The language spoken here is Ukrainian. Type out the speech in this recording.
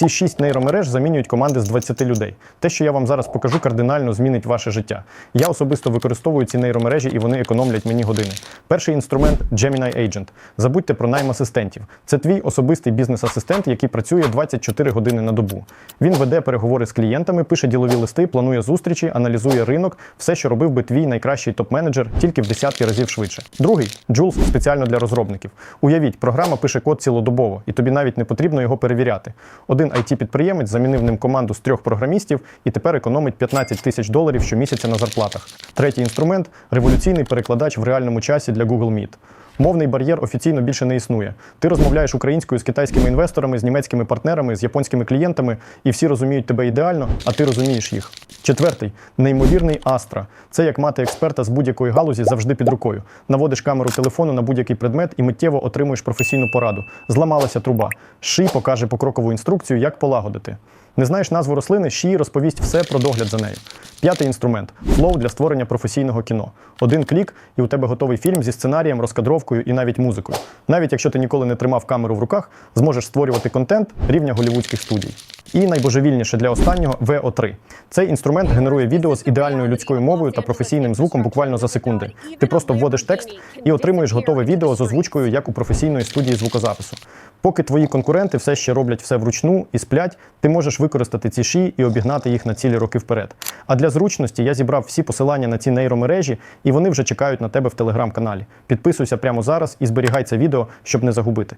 Ці шість нейромереж замінюють команди з 20 людей. Те, що я вам зараз покажу, кардинально змінить ваше життя. Я особисто використовую ці нейромережі і вони економлять мені години. Перший інструмент Gemini Agent. Забудьте про найм асистентів. Це твій особистий бізнес-асистент, який працює 24 години на добу. Він веде переговори з клієнтами, пише ділові листи, планує зустрічі, аналізує ринок, все, що робив би твій найкращий топ-менеджер, тільки в десятки разів швидше. Другий Jules спеціально для розробників. Уявіть, програма пише код цілодобово, і тобі навіть не потрібно його перевіряти. Один it підприємець замінив ним команду з трьох програмістів і тепер економить 15 тисяч доларів щомісяця на зарплатах. Третій інструмент революційний перекладач в реальному часі для Google Meet. Мовний бар'єр офіційно більше не існує. Ти розмовляєш українською з китайськими інвесторами, з німецькими партнерами, з японськими клієнтами, і всі розуміють тебе ідеально, а ти розумієш їх. Четвертий неймовірний Астра. Це як мати експерта з будь-якої галузі завжди під рукою. Наводиш камеру телефону на будь-який предмет і миттєво отримуєш професійну пораду. Зламалася труба. Ший покаже покрокову інструкцію, як полагодити. Не знаєш назву рослини, Ші розповість все про догляд за нею. П'ятий інструмент флоу для створення професійного кіно. Один клік, і у тебе готовий фільм зі сценарієм, розкадровкою і навіть музикою. Навіть якщо ти ніколи не тримав камеру в руках, зможеш створювати контент рівня голівудських студій. І найбожевільніше для останнього VO3. Цей інструмент генерує відео з ідеальною людською мовою та професійним звуком буквально за секунди. Ти просто вводиш текст і отримуєш готове відео з озвучкою, як у професійної студії звукозапису. Поки твої конкуренти все ще роблять все вручну і сплять, ти можеш використати ці ші і обігнати їх на цілі роки вперед. А для зручності я зібрав всі посилання на ці нейромережі, і вони вже чекають на тебе в телеграм-каналі. Підписуйся прямо зараз і зберігай це відео, щоб не загубити.